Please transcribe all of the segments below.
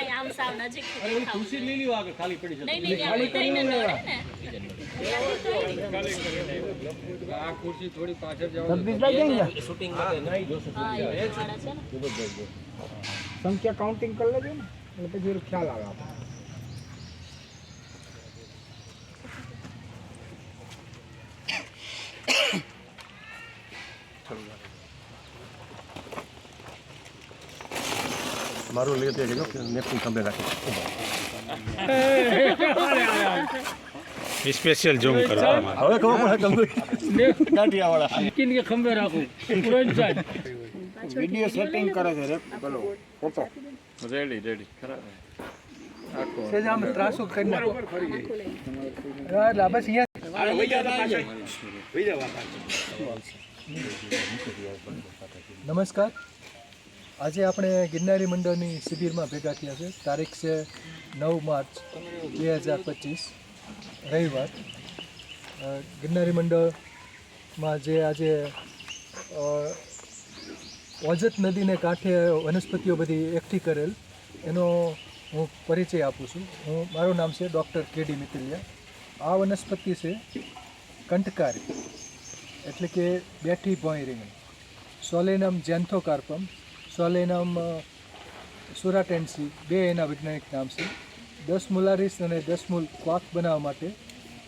નહીં આમ સાવ નજીક અરે ઓલી ખુરશી લઈ લ્યો ખાલી પડી છે નહીં નહીં ખાલી ઉતરીને ને. આ ખુરશી થોડી પાછળ જવા જગદીશભાઈ કેમ શૂટિંગ માટે નહીં જોશે હા એ છે ને. સંખ્યા કાઉન્ટિંગ કરી લેજો ને. એટલે પછી ખ્યાલ આવે આપણને. મારું લે તે કીધું કે નેપકિન ખંભે રાખી સ્પેશિયલ ઝૂમ કરો હવે ખબર પડે ગંગુ કાઠિયાવાળા કિનકે ખંભે રાખું ફ્રન્ટ સાઈડ વીડિયો સેટિંગ કરે છે રે પેલો ફોટો રેડી રેડી સેજ આમ ત્રાસુ કરી નાખો હા, એટલે બસ અહીંયા નમસ્કાર આજે આપણે ગિરનારી મંડળની શિબિરમાં ભેગા થયા છે. તારીખ છે નવ માર્ચ બે હજાર પચીસ, રવિવાર. ગિરનારી મંડળમાં જે આજે ઓજત નદીને કાંઠે વનસ્પતિઓ બધી એકઠી કરેલ, એનો હું પરિચય આપું છું. હું, મારું નામ છે ડૉક્ટર કેડી મિતલિયા આ વનસ્પતિ છે કંટકારી, એટલે કે બેઠી ભોંય રીંગણ સોલેનમ જેન્થોકાર્પમ સોલેનમ સુરાટેન્સી, બે એના વૈજ્ઞાનિક નામ છે. દસ મુલારીસ અને દસ મૂલ ક્વાક બનાવવા માટે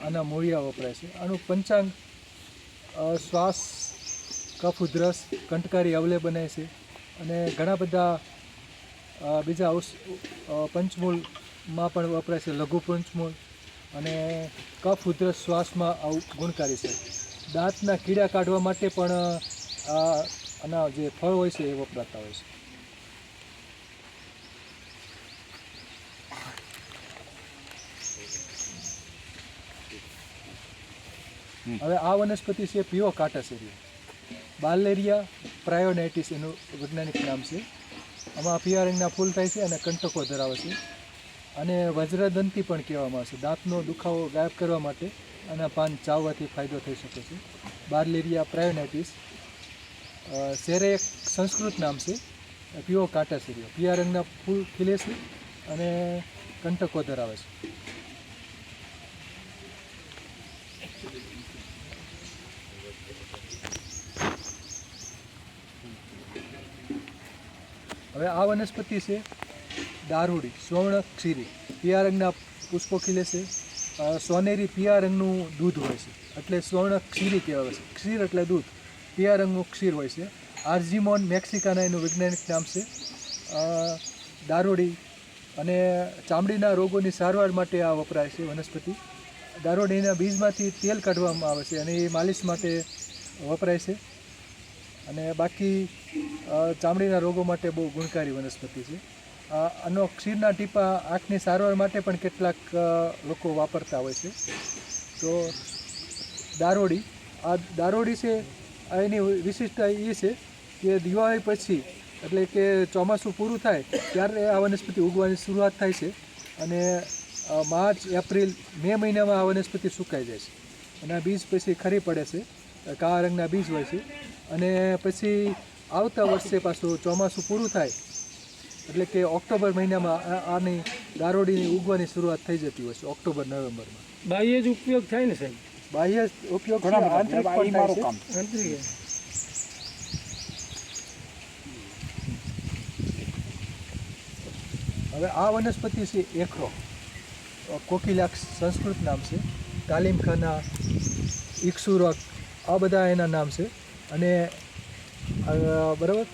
આના મૂળિયા વપરાય છે. આનું પંચાંગ શ્વાસ, કફ, ઉધરસ કંટકારી અવલે બને છે. અને ઘણા બધા બીજા પંચમૂળમાં પણ વપરાય છે. લઘુ પંચમૂળ અને કફ, ઉધરસ, શ્વાસમાં ગુણકારી છે. દાંતના કીડા કાઢવા માટે પણ આના જે ફળ હોય છે એ વપરાતા હોય છે. હવે આ વનસ્પતિ છે પીઓ કાટાસેરિયા. બાલેરિયા પ્રાયોનાઇટિસ એનું વૈજ્ઞાનિક નામ છે. આમાં પીળા રંગના ફૂલ થાય છે અને કંટકો ધરાવે છે. અને વજ્રદંતી પણ કહેવામાં આવે છે. દાંતનો દુખાવો ગાયબ કરવા માટે આના પાન ચાવવાથી ફાયદો થઈ શકે છે. બાર્લેરિયા પ્રાયોનાઇટિસ શેરે એક સંસ્કૃત નામ છે પીઓ કાટાસેરિયો પીળા રંગના ફૂલ ખીલે છે અને કંટકો ધરાવે છે. હવે આ વનસ્પતિ છે દારૂડી, સુવર્ણ ક્ષીરી પીળા રંગના પુષ્પો ખીલે છે. સોનેરી પીળા રંગનું દૂધ હોય છે. એટલે સુવર્ણ ક્ષીરી કહેવાય છે. ક્ષીર એટલે દૂધ. પીળા રંગનું ક્ષીર હોય છે. આર્જીમોન મેક્સિકાના એનું વૈજ્ઞાનિક નામ છે. દારોડી અને ચામડીના રોગોની સારવાર માટે આ વપરાય છે વનસ્પતિ. દારૂડીના બીજમાંથી તેલ કાઢવામાં આવે છે અને એ માલિશ માટે વપરાય છે. અને બાકી ચામડીના રોગો માટે બહુ ગુણકારી વનસ્પતિ છે. આનો ક્ષીરના ટીપા આંખની સારવાર માટે પણ કેટલાક લોકો વાપરતા હોય છે. તો દારોડી, આ દારોડી છે એની વિશિષ્ટતા એ છે કે દિવાળી પછી, એટલે કે ચોમાસું પૂરું થાય, ત્યારે આ વનસ્પતિ ઉગવાની શરૂઆત થાય છે અને માર્ચ, એપ્રિલ, મે મહિનામાં આ વનસ્પતિ સુકાઈ જાય છે. અને આ બીજ પછી ખરી પડે છે, કાળા રંગના બીજ હોય છે. અને પછી આવતા વર્ષે પાછું ચોમાસું પૂરું થાય, એટલે કે ઓક્ટોબર મહિનામાં આની દારોડીની ઉગવાની શરૂઆત થઈ જતી હોય છે, ઓક્ટોબર, નવેમ્બરમાં. બાહ્ય જ ઉપયોગ થાય ને સાહેબ? બાહ્ય ઉપયોગ આંતરિક પણ થાય છે. આંતરિક હવે આ વનસ્પતિ છે એખરો. કોકિલાક્ષ સંસ્કૃત નામ છે. તાલીમખાના ઇક્ષુરક આ બધા એના નામ છે. અને બરાબર?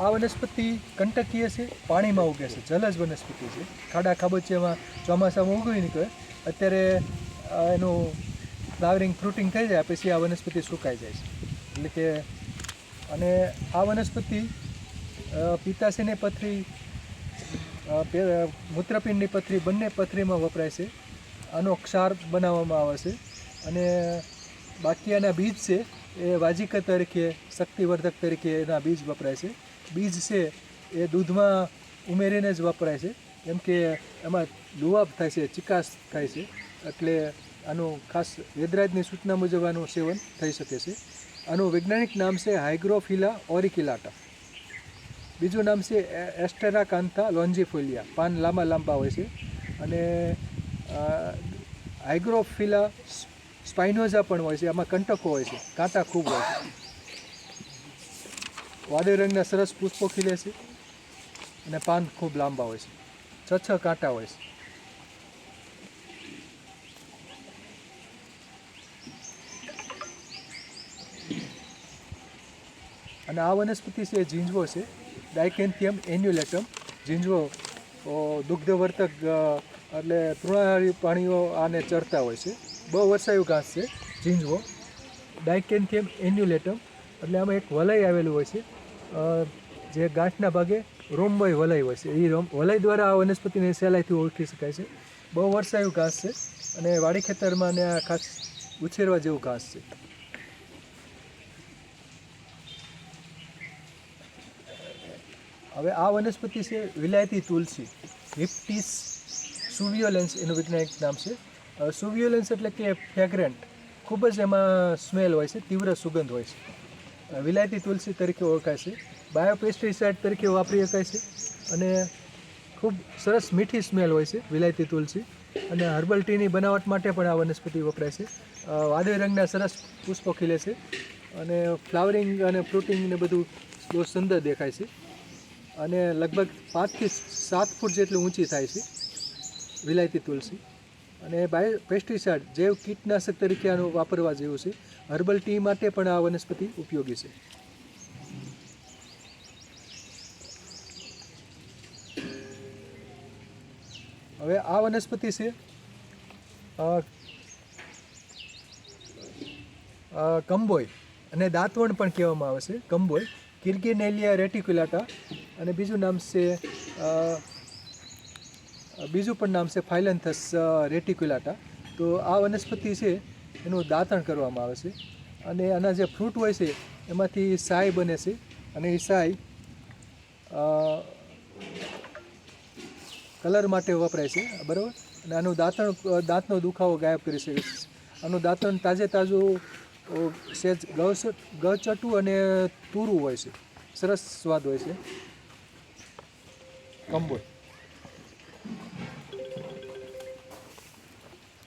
આ વનસ્પતિ કંટકીય છે પાણીમાં ઉગે છે. જલજ વનસ્પતિ છે. ખાડા ખાબોચિયામાં ચોમાસામાં ઉગવી નીકળે. અત્યારે એનું ફ્લાવરિંગ ફ્રૂટિંગ થઈ જાય પછી આ વનસ્પતિ સુકાઈ જાય છે. એટલે કે અને આ વનસ્પતિ અ, પિત્તાશયની પથરી મૂત્રપિંડની પથરી બંને પથરીમાં વપરાય છે. આનો ક્ષાર બનાવવામાં આવે છે. અને બાકી આના બીજ છે એ વાજિકા તરીકે શક્તિવર્ધક તરીકે એના બીજ વપરાય છે. બીજ છે એ દૂધમાં ઉમેરીને જ વપરાય છે. કેમ કે એમાં લુવાબ થાય છે ચિકાસ થાય છે. એટલે આનું ખાસ વેદરાજની સૂચના મુજબ આનું સેવન થઈ શકે છે. આનું વૈજ્ઞાનિક નામ છે હાઇગ્રોફિલા ઓરિકિલાટા. બીજું નામ છે એસ્ટેરા કાંતા લોન્જીફોલિયા. પાન લાંબા લાંબા હોય છે. અને હાઇગ્રોફિલા સ્પાઇનોઝા પણ હોય છે. આમાં કંટકો હોય છે. કાંટા ખૂબ હોય છે. વાદળી રંગના સરસ પુષ્પો ખીલે છે. અને પાન ખૂબ લાંબા હોય છે. છ છ કાંટા હોય છે. અને આ વનસ્પતિ છે ઝીંઝવો છે. ડાયકેન્થિયમ એન્યુલેટમ ઝીંઝવો દુગ્ધવર્તક એટલે તૃણાહારી પ્રાણીઓ આને ચરતા હોય છે. બહુ વર્ષાયું ઘાસ છે ઝીંઝવો ડાયકેન્થિયમ એન્યુલેટમ એટલે આમાં એક વલય આવેલું હોય છે. જે ગાંઠના ભાગે રોમબોય વલય હોય છે. એ રોમ, વલય દ્વારા આ વનસ્પતિને સહેલાઈથી ઓળખી શકાય છે. બહુ વર્ષાયું ઘાસ છે અને વાડી ખેતરમાં ને આ ખાસ ઉછેરવા જેવું ઘાસ છે. હવે આ વનસ્પતિ છે વિલાયતી તુલસી હિપ્ટીસ સુવિયોલેન્સ એનું વૈજ્ઞાનિક નામ છે. સુવિયોલેન્સ એટલે કે ફ્રેગ્રન્ટ, ખૂબ જ એમાં સ્મેલ હોય છે, તીવ્ર સુગંધ હોય છે. વિલાયતી તુલસી તરીકે ઓળખાય છે બાયોપેસ્ટિસાઇડ તરીકે વાપરી શકાય છે અને ખૂબ સરસ મીઠી સ્મેલ હોય છે વિલાયતી તુલસી. અને હર્બલ ટીની બનાવટ માટે પણ આ વનસ્પતિ વપરાય છે. વાદળી રંગના સરસ પુષ્પો ખીલે છે અને ફ્લાવરિંગ અને ફ્રૂટિંગ ને બધું બહુ સુંદર દેખાય છે. અને લગભગ પાંચથી સાત ફૂટ જેટલી ઊંચી થાય છે વિલાયતી તુલસી. અને બાયો પેસ્ટિસાઇડ જૈવ કીટનાશક તરીકે આનું વાપરવા જેવું છે હર્બલ ટી માટે પણ આ વનસ્પતિ ઉપયોગી છે. હવે આ વનસ્પતિ છે કંબોય. અને દાંતવણ પણ કહેવામાં આવે છે, કંબોય. કિર્ગિનેલિયા રેટિક્યુલાટા અને બીજું નામ છે બીજું પણ નામ છે ફાઇલેન્થસ રેટિક્યુલાટા. તો આ વનસ્પતિ છે, એનું દાંતણ કરવામાં આવે છે. અને આના જે ફ્રૂટ હોય છે, એમાંથી સાય બને છે. અને એ સાય કલર માટે વપરાય છે, બરાબર? અને આનું દાંતણ, દાંતનો દુખાવો ગાયબ કરી શકે છે. આનું દાંતણ તાજે તાજું સેજ સહેજ ગચટું અને તૂરું હોય છે. સરસ સ્વાદ હોય છે. કંબોય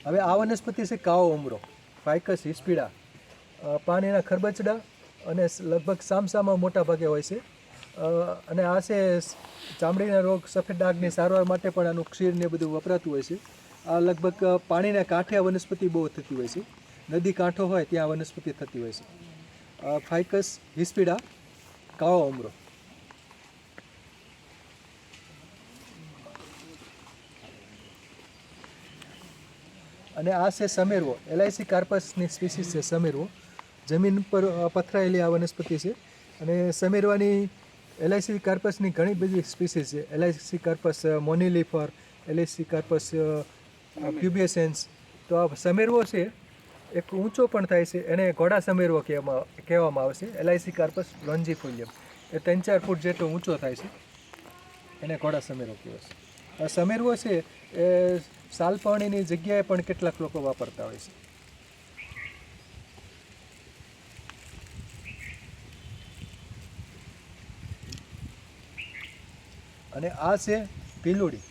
હવે આ વનસ્પતિ છે કાવો ઉમરો ફાઇકસ હિસ્પીડા પાણીના ખરબચડા અને લગભગ સામસામાં મોટા ભાગે હોય છે. અને આ છે ચામડીના રોગ, સફેદ ડાઘની સારવાર માટે પણ આનું ક્ષીર ને બધું વપરાતું હોય છે. આ લગભગ પાણીના કાંઠે આ વનસ્પતિ બહુ થતી હોય છે. નદી કાંઠો હોય ત્યાં વનસ્પતિ થતી હોય છે. ફાઇકસ, હિસ્પીડા, કાવો ઉમરો. અને આ છે સમેરવો. એલઆઈસી કાર્પસની સ્પીસીસ છે સમેરવો. જમીન પર પથરાયેલી આ વનસ્પતિ છે. અને સમેરવાની એલઆઈસી કાર્પસની ઘણી બધી સ્પીસીસ છે. એલઆઈસી કાર્પસ મોનિલિફર એલઆઈસી કાર્પસ ક્યુબિયસેન્સ તો આ સમેરવો છે, એક ઊંચો પણ થાય છે. એને ઘોડા સમેરવો કહેવામાં કહેવામાં આવશે એલઆઈસી કાર્પસ લોન્જીફોલિયમ એ ત્રણ ચાર ફૂટ જેટલો ઊંચો થાય છે. એને ઘોડા સમેરવો કહેવાય આ સમેરવો છે એ સાલપાણીની જગ્યાએ પણ કેટલાક લોકો વાપરતા હોય છે? અને આ છે પીલુડી,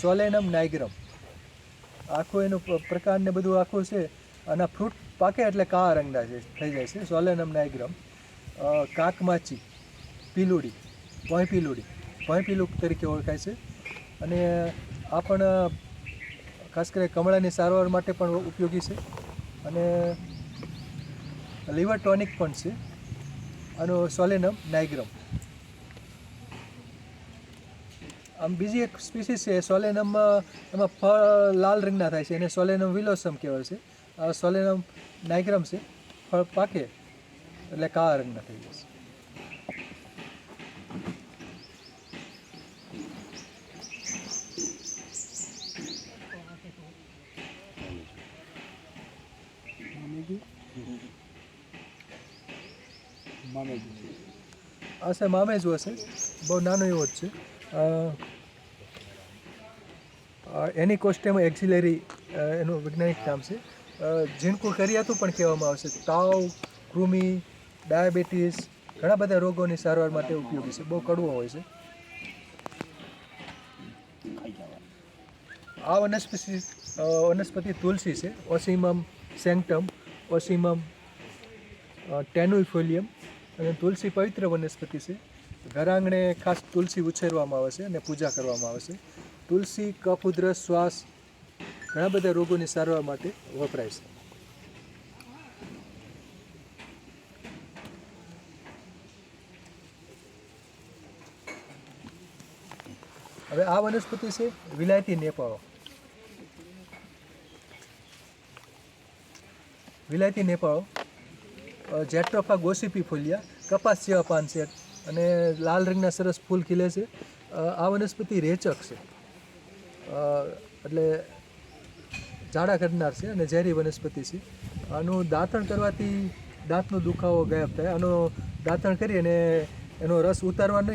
સોલેનમ નાઇગ્રમ. આખું એનું પ્રકાર ને બધું આખું છે, અને ફ્રૂટ પાકે એટલે કાળા રંગના છે, થઈ જાય છે. સોલેનમ નાઇગ્રમ કાકમાચી, પીલુડી ભોંય પીલુડી ભોંય પીલુક તરીકે ઓળખાય છે. અને આ પણ ખાસ કરીને કમળાની સારવાર માટે પણ ઉપયોગી છે. અને લીવર ટોનિક પણ છે. આનો સોલેનમ નાઇગ્રમ. આમ બીજી એક સ્પીસીસ છે સોલેનમમાં એમાં ફળ લાલ રંગના થાય છે. એને સોલેનમ વિલોસમ કહેવાય છે. સોલેનમ નાઇગ્રમ છે. ફળ પાકે એટલે કાળા રંગના થઈ જશે આ છે જ હશે બહુ નાનો એવો જ છે. એની કોસ્ટેમ એક્સિલેરી એનું વૈજ્ઞાનિક નામ છે. ઝીણકું કરિયાતું પણ કહેવામાં આવશે તાવ, કૃમિ, ડાયાબિટીસ, ઘણા બધા રોગોની સારવાર માટે ઉપયોગી છે. બહુ કડવો હોય છે. આ વનસ્પતિ વનસ્પતિ તુલસી છે. ઓસિમમ સેન્ટમ, ઓસિમમ ટેનુઇફોલિયમ અને તુલસી પવિત્ર વનસ્પતિ છે. ઘર આંગણે ખાસ તુલસી ઉછેરવામાં આવે છે અને પૂજા કરવામાં આવે છે. તુલસી કફ ઉધરસ શ્વાસ ઘણા બધા રોગોની સારવાર માટે વપરાય છે. હવે આ વનસ્પતિ છે વિલાયતી નેપાળો. વિલાયતી નેપાળો જેટ્રોફા ગોસીપી ફૂલિયા, કપાસ જેવા પાન છે, અને લાલ રંગના સરસ ફૂલ ખીલે છે. આ વનસ્પતિ રેચક છે. એટલે ઝાડા કરનાર છે અને ઝેરી વનસ્પતિ છે. આનું દાંતણ કરવાથી દાંતનો દુખાવો ગાયબ થાય. આનો દાંતણ કરી અને એનો રસ ઉતારવાનો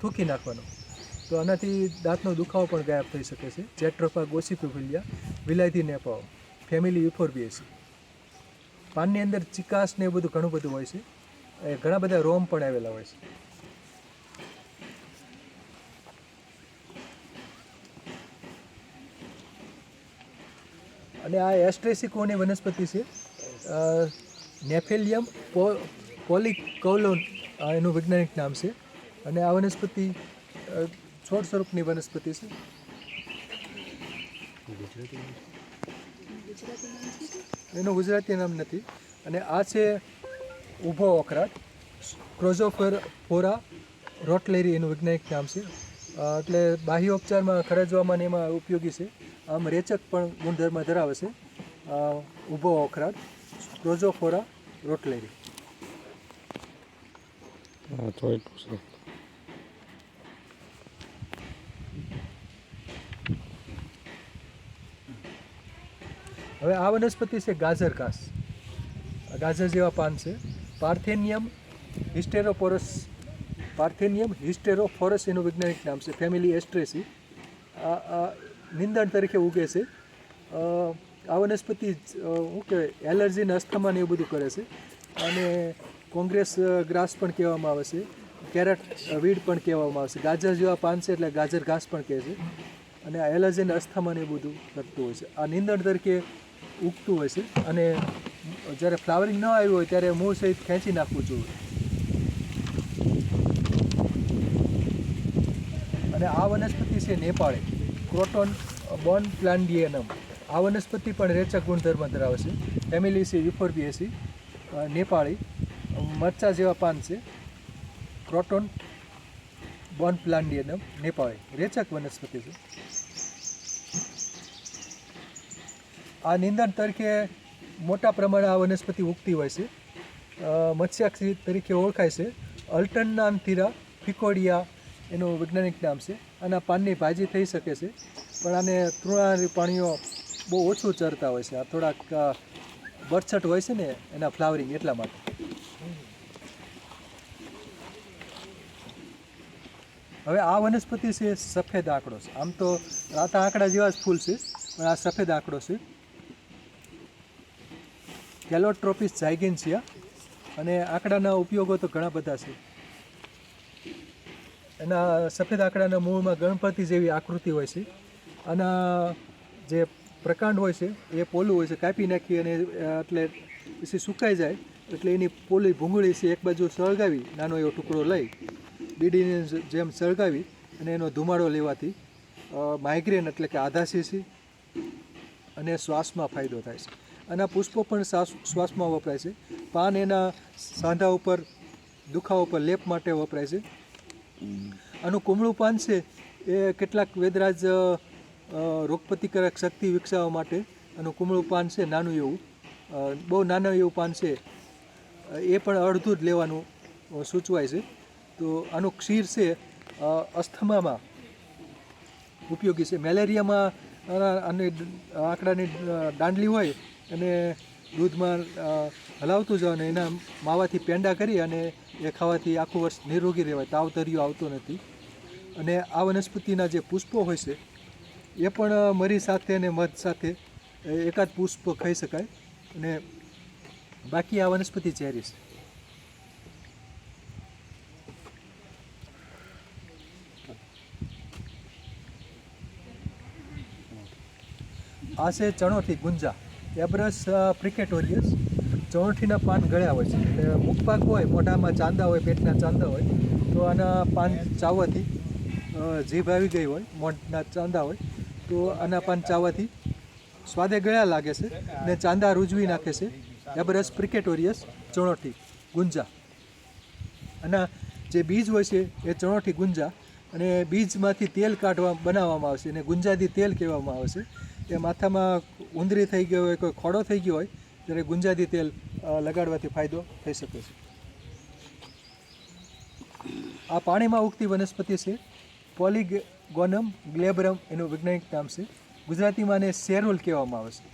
થૂકી નાખવાનો. તો આનાથી દાંતનો દુખાવો પણ ગાયબ થઈ શકે છે. જેટ્રોફા ગોસીપીફિલિયા વિલાયતી નેપાઓ ફેમિલી યુફોર્બિએસી પાનની અંદર ચિકાસ ને એ બધું ઘણું બધું હોય છે. એ ઘણા બધા રોમ પણ આવેલા હોય છે. અને આ એસ્ટ્રેસિકોની વનસ્પતિ છે. નેફેલિયમ પોલિકૌલોન એનું વૈજ્ઞાનિક નામ છે. અને આ વનસ્પતિ છોડ સ્વરૂપની વનસ્પતિ છે? એનું ગુજરાતી નામ નથી. અને આ છે ઊભો ઓખરાટ ક્રોઝોફર ફોરા રોટલેરી એનું વૈજ્ઞાનિક નામ છે. એટલે બાહ્ય ઉપચારમાં ખરજવામાં એમાં ઉપયોગી છે. આમ રેચક પણ ગુણધર્મ ધરાવે છે. ઊભો ઓખરાટ ક્રોઝોફોરા રોટલેરી હા, તો એટલું હવે આ વનસ્પતિ છે ગાજર ઘાસ. ગાજર જેવા પાન છે. પાર્થેનિયમ હિસ્ટેરોપોરસ, પાર્થેનિયમ હિસ્ટેરોફોરસ એનું વૈજ્ઞાનિક નામ છે. ફેમિલી એસ્ટ્રેસી આ નિંદણ તરીકે ઉગે છે. આ વનસ્પતિ શું કહેવાય એલર્જીને અસ્થમાને એવું બધું કરે છે. અને કોંગ્રેસ ગ્રાસ પણ કહેવામાં આવે છે. કેરેટ વીડ પણ કહેવામાં આવે છે. ગાજર જેવા પાન છે એટલે ગાજર ઘાસ પણ કહે છે. અને આ એલર્જીને અસ્થમાને એવું બધું કરતું હોય છે. આ નિંદણ તરીકે ઉગતું હોય છે. અને જ્યારે ફ્લાવરિંગ ન આવ્યું હોય ત્યારે મૂળ સહિત ખેંચી નાખવું જોઈએ. અને આ વનસ્પતિ છે નેપાળી. ક્રોટોન બોન પ્લાન્ડિયનમ આ વનસ્પતિ પણ રેચક ગુણધર્મ ધરાવે છે. ફેમિલી છે યુફોર્બિએસી નેપાળી, મરચા જેવા પાન છે. ક્રોટોન બોન પ્લાન્ડિયનમ નેપાળી. રેચક વનસ્પતિ છે. આ નિંદણ તરીકે મોટા પ્રમાણે આ વનસ્પતિ ઉગતી હોય છે. મત્સ્યાક્ષી તરીકે ઓળખાય છે. અલ્ટરનાન્થીરા ફિકોડિયા એનું વૈજ્ઞાનિક નામ છે. આના પાનની ભાજી થઈ શકે છે. પણ આને તૃણારી પાણીઓ બહુ ઓછું ચરતા હોય છે. આ થોડાક બરછટ હોય છે ને, એના ફ્લાવરિંગ એટલા માટે. હવે આ વનસ્પતિ છે સફેદ આંકડો છે. આમ તો રાતા આંકડા જેવા જ ફૂલ છે, પણ આ સફેદ આંકડો છે. કેલોટ્રોપિસ ઝાયગેન્સિયા અને આંકડાના ઉપયોગો તો ઘણા બધા છે. એના સફેદ આંકડાના મૂળમાં ગણપતિ જેવી આકૃતિ હોય છે. આના જે પ્રકાંડ હોય છે, એ પોલું હોય છે, કાપી નાખી અને એટલે પછી સુકાઈ જાય. એટલે એની પોલી ભૂંગળી છે, એક બાજુ સળગાવી, નાનો એવો ટુકડો લઈ, બીડીને જેમ સળગાવી અને એનો ધુમાડો લેવાથી માઇગ્રેન એટલે કે આધાશીસી અને શ્વાસમાં ફાયદો થાય છે. આના પુષ્પો પણ શ્વાસ શ્વાસમાં વપરાય છે. પાન એના સાંધા ઉપર, દુખાવા ઉપર, લેપ માટે વપરાય છે. આનું કુમળું પાન છે એ કેટલાક વેદરાજ રોગપ્રતિકારક શક્તિ વિકસાવવા માટે આનું કુમળું પાન છે, નાનું એવું. બહુ નાનું એવું પાન છે. એ પણ અડધું જ લેવાનું સૂચવાય છે. તો આનું ક્ષીર છે અસ્થમામાં ઉપયોગી છે. મેલેરિયામાં આની આંકડાની દાંડલી હોય અને દૂધમાં હલાવતું જવાનું એના માવાથી પેંડા કરી અને એ ખાવાથી આખું વર્ષ નિરોગી રહેવાય. તાવતરિયું આવતો નથી. અને આ વનસ્પતિના જે પુષ્પો હોય છે, એ પણ મરી સાથે અને મધ સાથે એકાદ પુષ્પ ખાઈ શકાય. અને બાકી આ વનસ્પતિ ચેરી છે. આ છે ચણોથી ગુંજા. એબ્રસ પ્રિકેટોરિયસ ચણોઠીના પાન ગળ્યા હોય છે. એટલે મુખપાક હોય, મોઢામાં ચાંદા હોય, પેટના ચાંદા હોય, તો આના પાન ચાવવાથી જીભ આવી ગઈ હોય, મોઢના ચાંદા હોય, તો આના પાન ચાવવાથી સ્વાદે ગળ્યા લાગે છે ને ચાંદા રૂજવી નાખે છે. એબરસ પ્રિકેટોરિયસ ચણોઠી ગુંજા. અને જે બીજ હોય છે, એ ચણોઠી ગુંજા. અને બીજમાંથી તેલ કાઢવા, બનાવવામાં આવશે અને ગુંજાથી તેલ કહેવામાં આવે છે. એ માથામાં ઉંદરી થઈ ગયો હોય, કોઈ ખોડો થઈ ગયો હોય, ત્યારે ગુંજાદી તેલ લગાડવાથી ફાયદો થઈ શકે છે. આ પાણીમાં ઉગતી વનસ્પતિ છે, પોલીગોનમ ગ્લેબરમ એનું વૈજ્ઞાનિક નામ છે. ગુજરાતીમાં આને શેરુલ કહેવામાં આવે છે.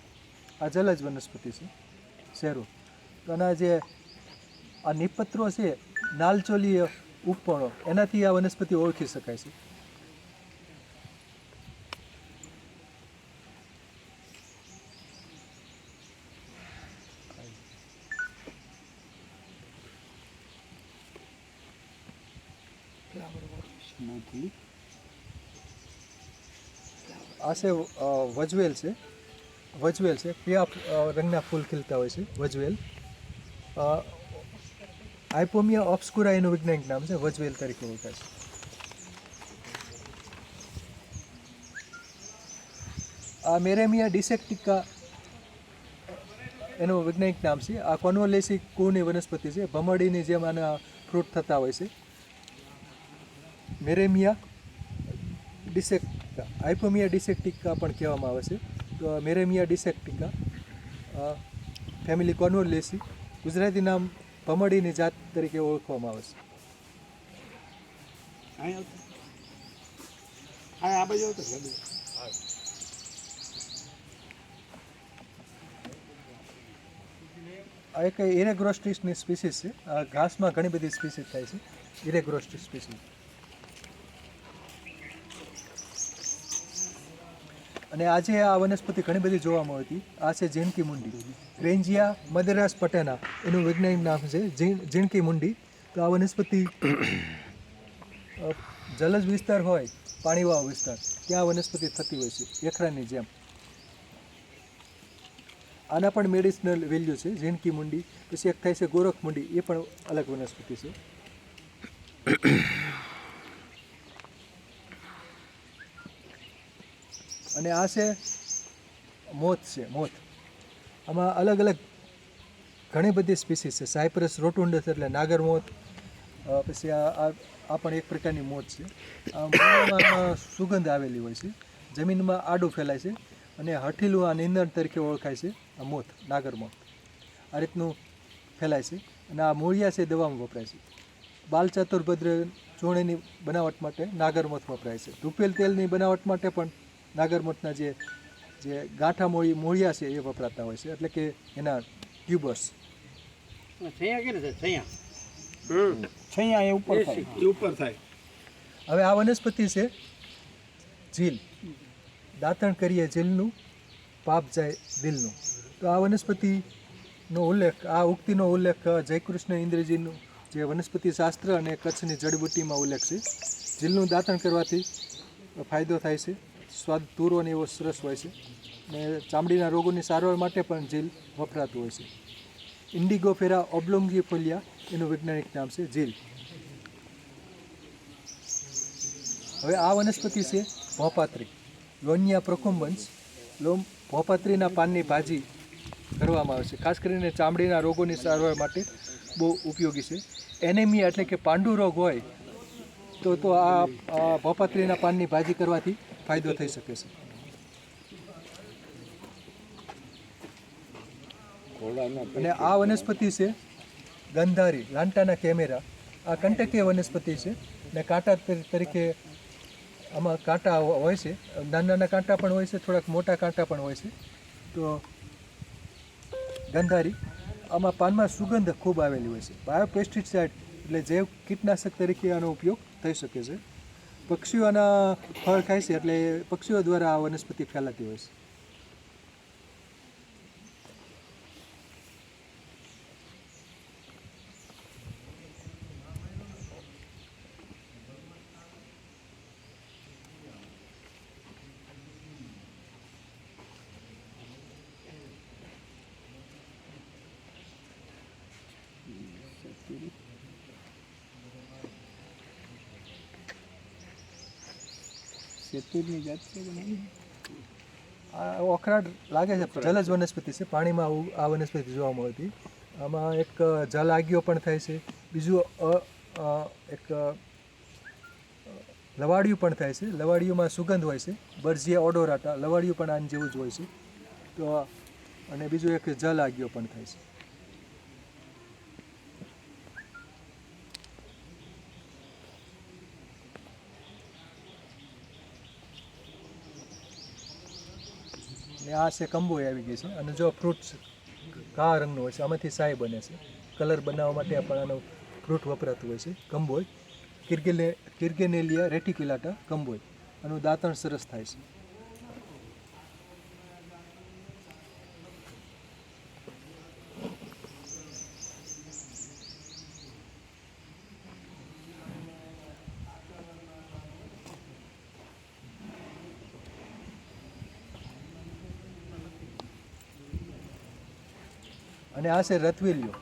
આ જલજ વનસ્પતિ છે શેરુલ આના જે આ નિપત્રો છે, નાલચોલી ઉપપણો એનાથી આ વનસ્પતિ ઓળખી શકાય છે. આ છે વજવેલ છે. વજવેલ છે. પીળા રંગના ફૂલ ખીલતા હોય છે, વજવેલ. આઇપોમિયા ઓબ્સ્કુરા એનું વૈજ્ઞાનિક નામ છે, વજવેલ તરીકે ઓળખાય છે. આ મેરેમિયા ડિસેક્ટિકા એનું વૈજ્ઞાનિક નામ છે. આ કોન્વોલેસી કુળની વનસ્પતિ છે. ભમરડીની જેમ આના ફ્રૂટ થતા હોય છે. મેરેમિયા ડિસેક્ટિકા આઇફોમિયા ડિસેક્ટિકા પણ કહેવામાં આવે છે. તો મેરેમિયા ડિસેક્ટિકા ફેમિલી કોનોલેસી ગુજરાતી નામ ભમરડીની જાત તરીકે ઓળખવામાં આવે છે. આ એક ઇરેગ્રોસ્ટિસની સ્પીસીસ છે. આ ઘાસમાં ઘણી બધી સ્પીસીસ થાય છે. Eragrostis species. અને આજે આ વનસ્પતિ ઘણી બધી જોવા મળતી આ છે ઝીણકી મુંડી. રેન્જિયા મદરાસ પટેના, એનું વૈજ્ઞાનિક નામ છે ઝીણકી મુંડી. તો આ વનસ્પતિ જલજ વિસ્તાર હોય, પાણીવાળો વિસ્તાર, ત્યાં વનસ્પતિ થતી હોય છે એખરાની જેમ. આના પણ મેડિસિનલ વેલ્યુ છે ઝીણકી મુંડી. પછી એક થાય છે ગોરખ મુંડી, એ પણ અલગ વનસ્પતિ છે. અને આ છે મોથ છે મોથ આમાં અલગ અલગ ઘણી બધી સ્પીસીસ છે. સાયપ્રસ રોટુન્ડસ એટલે નાગર મોથ પછી આ, આ- પણ એક પ્રકારની મોથ છે. આમાં સુગંધ આવેલી હોય છે. જમીનમાં આડું ફેલાય છે અને હઠીલું આ નીંદણ તરીકે ઓળખાય છે આ મોથ નાગર મોથ આ રીતનું ફેલાય છે અને આ મૂળિયા છે દવામાં વપરાય છે. બાલ ચાતુર્ભદ્ર ચૂર્ણની બનાવટ માટે નાગરમોથ વપરાય છે. ધૂપેલ તેલની બનાવટ માટે પણ નાગરમોથના જે જે ગાંઠા મૂળી મોળિયા છે એ વપરાતા હોય છે. એટલે કે એના ટ્યુબર્સ હવે આ વનસ્પતિ છે ઝીલ. દાંતણ કરીએ ઝીલનું પાપ જાય દિલનું. તો આ વનસ્પતિનો ઉલ્લેખ આ ઉક્તિનો ઉલ્લેખ જયકૃષ્ણ ઇન્દ્રજીનું જે વનસ્પતિ શાસ્ત્ર અને કચ્છની જડીબુટ્ટીમાં ઉલ્લેખ છે. ઝીલનું દાંતણ કરવાથી ફાયદો થાય છે. સ્વાદ તૂરો ને એવો સરસ હોય છે. ને ચામડીના રોગોની સારવાર માટે પણ ઝીલ વપરાતું હોય છે. ઇન્ડિગોફેરા ઓબ્લોંગીફોલિયા એનું વૈજ્ઞાનિક નામ છે ઝીલ હવે આ વનસ્પતિ છે ભોપાત્રી. લોનિયા પ્રકુંબન્સ લોમ ભોપાત્રીના પાનની ભાજી કરવામાં આવે છે. ખાસ કરીને ચામડીના રોગોની સારવાર માટે બહુ ઉપયોગી છે. એનેમિયા એટલે કે પાંડુ રોગ હોય, તો તો આ ભોપાત્રીના પાનની ભાજી કરવાથી ફાયદો થઈ શકે છે. અને આ વનસ્પતિ છે ગંધારી, લાંટાના કેમેરા. આ કંટકીય વનસ્પતિ છે ને કાંટા તરીકે આમાં કાંટા હોય છે. નાના નાના કાંટા પણ હોય છે, થોડાક મોટા કાંટા પણ હોય છે. તો ગંધારી, આમાં પાનમાં સુગંધ ખૂબ આવેલી હોય છે. બાયોપેસ્ટિસાઇડ એટલે જૈવ કીટનાશક તરીકે આનો ઉપયોગ થઈ શકે છે. પક્ષીઓ આના ફળ ખાય છે એટલે પક્ષીઓ દ્વારા આ વનસ્પતિ ફેલાતી હોય છે. જેતપુરની જાત છે આ ઓખરાડ લાગે છે. જલજ વનસ્પતિ છે. પાણીમાં આવું આ વનસ્પતિ જોવા મળતી આમાં એક જલ આગ્યો પણ થાય છે. બીજું એક લવાડિયું પણ થાય છે. લવાડિયુંમાં સુગંધ હોય છે. બરજીએ ઓડોરાટા લવાડિયું પણ આની જેવું જ હોય છે. તો અને બીજું એક જલ આગ્યો પણ થાય છે. આ છે કંબોય આવી ગઈ છે. અને જો ફ્રૂટ ઘા રંગનું હોય છે, આમાંથી સાય બને છે. કલર બનાવવા માટે પણ આનો ફ્રૂટ વપરાતું હોય છે, કંબોય. કિર્ગેલે કિર્ગેનેલિયા રેટિક્યુલાટા કંબોય. આનું દાંતણ સરસ થાય છે. અને આ છે રતવેલીઓ.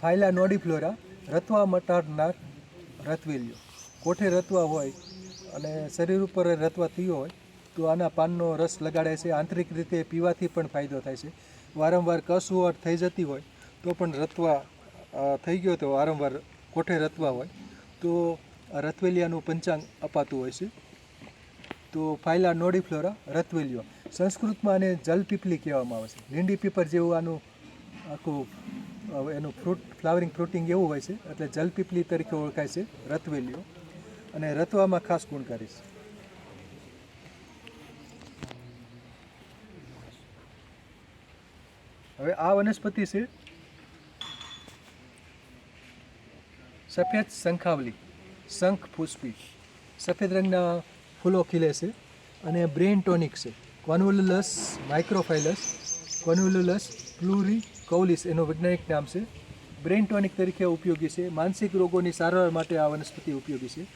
ફાયલા નોડીફ્લોરા રથવા મટાડનાર રતવેલીઓ. કોઠે રથવા હોય અને શરીર ઉપર રથવા થયો હોય, તો આના પાનનો રસ લગાડે છે. આંતરિક રીતે પીવાથી પણ ફાયદો થાય છે. વારંવાર કસુવાટ થઈ જતી હોય, તો પણ રથવા થઈ ગયો તો વારંવાર કોઠે રથવા હોય. તો રથવેલિયાનું પંચાંગ અપાતું હોય છે. તો ફાયલા નોડીફ્લોરા રતવેલીઓ. સંસ્કૃતમાં આને જલપીપલી કહેવામાં આવે છે. લીંડી પીપર જેવું આનું આખું એનું ફ્રૂટ, ફ્લાવરિંગ ફ્રૂટિંગ એવું હોય છે. એટલે જલપીપલી તરીકે ઓળખાય છે રતવેલીઓ. અને રતવામાં ખાસ ગુણકારી છે. હવે આ વનસ્પતિ છે સફેદ શંખાવલી, શંખ પુષ્પી. સફેદ રંગના ફૂલો ખીલે છે અને બ્રેન ટોનિક છે. કોન્વોલ્યુલસ માઇક્રોફાઇલસ કોન્વોલ્યુલસ પ્લુરી કૌલિસ એનું વૈજ્ઞાનિક નામ છે. બ્રેઇન ટોનિક તરીકે ઉપયોગી છે. માનસિક રોગોની સારવાર માટે આ વનસ્પતિ ઉપયોગી છે.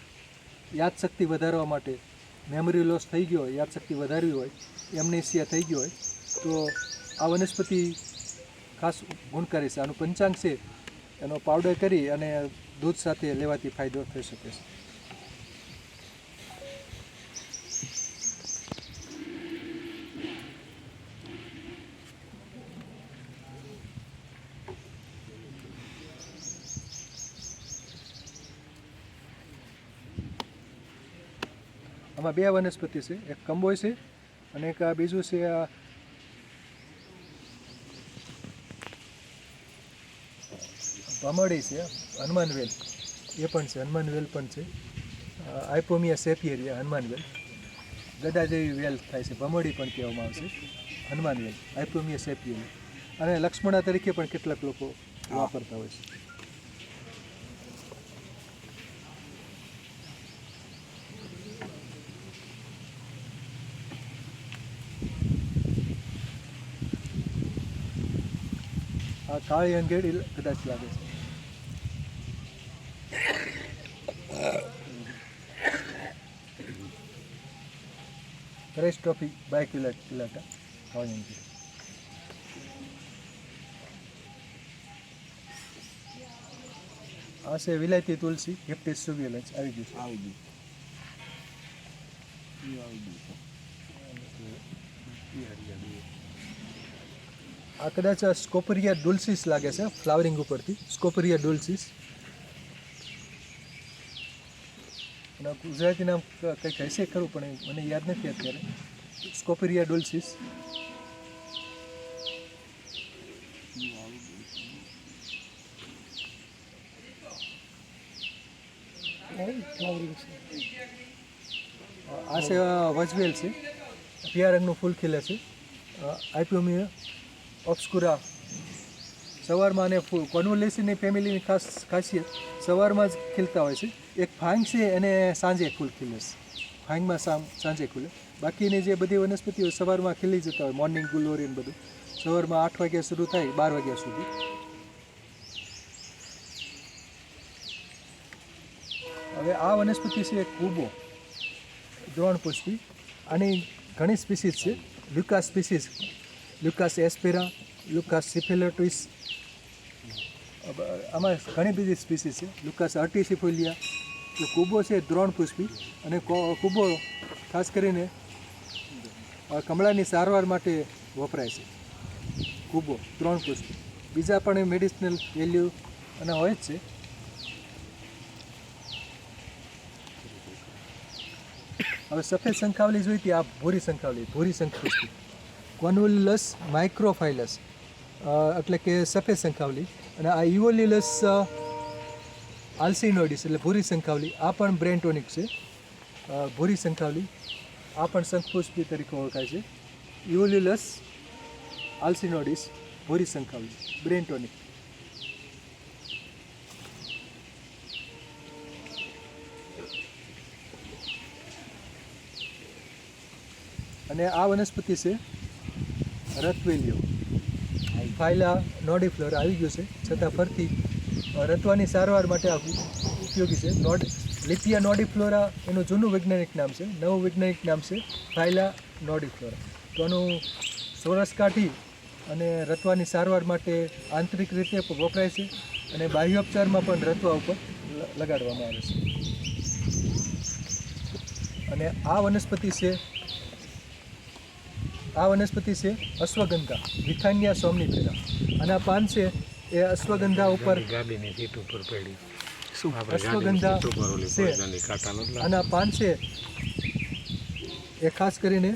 યાદશક્તિ વધારવા માટે મેમરી લોસ થઈ ગયો હોય, યાદશક્તિ વધારવી હોય એમનેશિયા થઈ ગયો હોય, તો આ વનસ્પતિ ખાસ ગુણકારી છે. આનું પંચાંગ છે. એનો પાવડર કરી અને દૂધ સાથે લેવાથી ફાયદો થઈ શકે છે. આમાં બે વનસ્પતિ છે, એક કંબોય છે અને એક બીજું છે આ ભમડી છે, હનુમાનવેલ. એ પણ છે હનુમાન વેલ પણ છે. આઇપોમિયા સેપિયરિયા હનુમાન વેલ ગદા જેવી વેલ થાય છે ભમડી પણ કહેવામાં આવશે હનુમાન વેલ આઇપોમિયા સેપિયરી. અને લક્ષ્મણા તરીકે પણ કેટલાક લોકો વાપરતા હોય છે. આ કાળી અંગેડી કદાચ લાગે છે ક્રેસ્ટોફી બાયક્યુલેટા કાળી અંગેડી આ છે વિલાયતી તુલસી હિપ્ટિસ સુવ્યુલન્સ આવી ગયું છે આવી ગયું આ કદાચ સ્કોપરિયા ડુલસીસ લાગે છે, ફ્લાવરિંગ ઉપરથી. સ્કોપરિયા ડુલસીસ. અને ગુજરાતી નામ કંઈક હશે ખરું, પણ મને યાદ નથી અત્યારે. સ્કોપરિયા ડુલસીસ. આ છે વજવેલ છે. પીળા રંગનું ફૂલ ખીલે છે. આઈપીઓમિયા ઓબ્સ્કુરા સવારમાં અને કોન્વોલેસીની ફેમિલીની ખાસ ખાસિયત, સવારમાં જ ખીલતા હોય છે. એક ફાંગ છે એને સાંજે ફૂલ ખીલે છે. ફાંગમાં સાંજે ખુલે. બાકીની જે બધી વનસ્પતિઓ સવારમાં ખીલી જતા હોય મોર્નિંગ ગ્લોરી ને બધું, સવારમાં આઠ વાગ્યા શરૂ થાય, બાર વાગ્યા સુધી. હવે આ વનસ્પતિ છે કુબો દ્રોણ પુષ્પી આની ઘણી સ્પીસીસ છે. વિકાસ સ્પીસીસ લ્યુકાસ એસ્પેરા લ્યુકાસ સિફેલોટિસ આમાં ઘણી બધી સ્પીસીસ છે. લુકાસ અર્ટિસિફોલિયા તો કુબો છે દ્રોણ પુષ્પી અને કુબો ખાસ કરીને કમળાની સારવાર માટે વપરાય છે. કુબો ત્રણ પુષ્પી. બીજા પણ મેડિસિનલ વેલ્યુ અને હોય જ છે. હવે સફેદ સંખાવલી જોઈતી આ ભૂરી સંખાવલી, ભૂરી શંખ પુષ્પી માઇક્રોફાઇલસ એટલે કે સફેદ શંખાવલી અને આ ઇવોલ્યુલસ આલ્સિનોડિસ એટલે ભૂરી શંખાવલી આ પણ બ્રેન ટોનિક છે ભૂરી શંખાવલી આ પણ શંખપુષ્પી તરીકે ઓળખાય છે. ઇવોલ્યુલસ આલ્સિનોડિસ ભૂરી શંખાવલી બ્રેન ટોનિક અને આ વનસ્પતિ છે રતવેલીઓ. ફાયલા નોડીફ્લોર આવી ગયું છે. છતાં ફરતી રતવાની સારવાર માટે આ ઉપયોગી છે. નોડ, લિપિયા નોડીફ્લોરા એનું જૂનું વૈજ્ઞાનિક નામ છે. નવું વૈજ્ઞાનિક નામ છે ફાઇલા નોડીફ્લોરા તો આનું સોરસ કાઢી અને રતવાની સારવાર માટે આંતરિક રીતે વપરાય છે અને બાહ્યોપચારમાં પણ રતવા ઉપર લગાડવામાં આવે છે. અને આ વનસ્પતિ છે આ વનસ્પતિ છે અશ્વગંધા વિથાનિયા સોમનીફેરા અને આ પાન છે એ અશ્વગંધા ઉપર ઉપર પડી. અશ્વગંધા છે. અને આ પાન છે એ ખાસ કરીને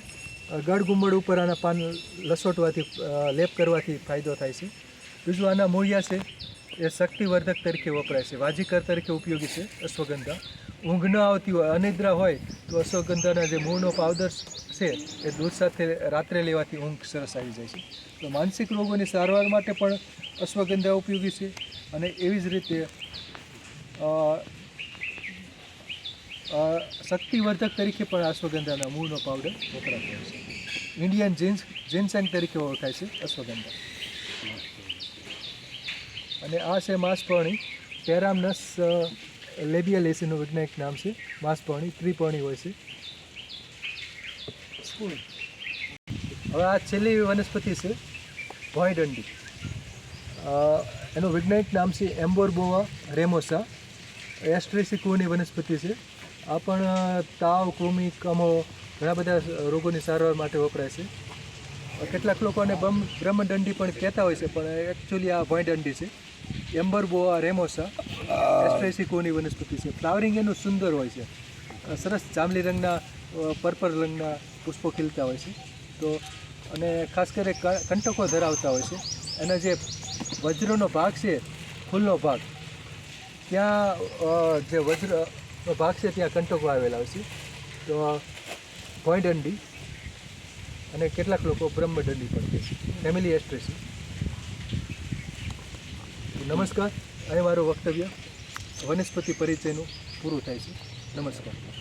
ગુમ્મડ ઉપર આના પાન લસોટવાથી લેપ કરવાથી ફાયદો થાય છે. બીજું આના મૂળિયા છે એ શક્તિવર્ધક તરીકે વપરાય છે. વાજીકર તરીકે ઉપયોગી છે અશ્વગંધા. ઊંઘ ન આવતી હોય અનિદ્રા હોય તો અશ્વગંધાના જે મૂળનો પાવડર છે એ દૂધ સાથે રાત્રે લેવાથી ઊંઘ સરસ આવી જાય છે. તો માનસિક રોગોની સારવાર માટે પણ અશ્વગંધા ઉપયોગી છે અને એવી જ રીતે શક્તિવર્ધક તરીકે પણ અશ્વગંધાના મૂળનો પાવડર વપરાતો હોય છે. ઇન્ડિયન જીન્સ જીન્સેંગ તરીકે ઓળખાય છે અશ્વગંધા. અને આ છે માસપર્ણી. પેરામનસ લેબિયલ એસીનું વૈજ્ઞાનિક નામ છે. માસપર્ણી, ત્રિપર્ણી હોય છે. હવે આ છેલ્લી વનસ્પતિ છે, ભોયદંડી. એનું વૈજ્ઞાનિક નામ છે એમ્બોરબોવા રેમોસા. એસ્ટ્રેસિકોની વનસ્પતિ છે. આ પણ તાવ, કૃમિ, કમો ઘણા બધા રોગોની સારવાર માટે વપરાય છે. કેટલાક લોકોને બમ બ્રહ્મદંડી પણ કહેતા હોય છે, પણ એકચ્યુઅલી આ ભોયદંડી છે. એમ્બરબોવા રેમોસા એસ્ટ્રેસિકોની વનસ્પતિ છે. ફ્લાવરિંગ એનું સુંદર હોય છે. સરસ જાંબલી રંગના પર્પલ રંગના પુષ્પો ખીલતા હોય છે. તો અને ખાસ કરી ક- કંટકો ધરાવતા હોય છે. એના જે વજ્રનો ભાગ છે, ફૂલનો ભાગ, ત્યાં જે વજ્રનો ભાગ છે, ત્યાં કંટકો આવેલા હોય છે. તો ભોયદંડી અને કેટલાક લોકો બ્રહ્મદંડી પણ કહે છે. ફેમિલી એસ્ટ્રેસી નમસ્કાર. અહીં મારું વક્તવ્ય વનસ્પતિ પરિચયનું પૂરું થાય છે. નમસ્કાર.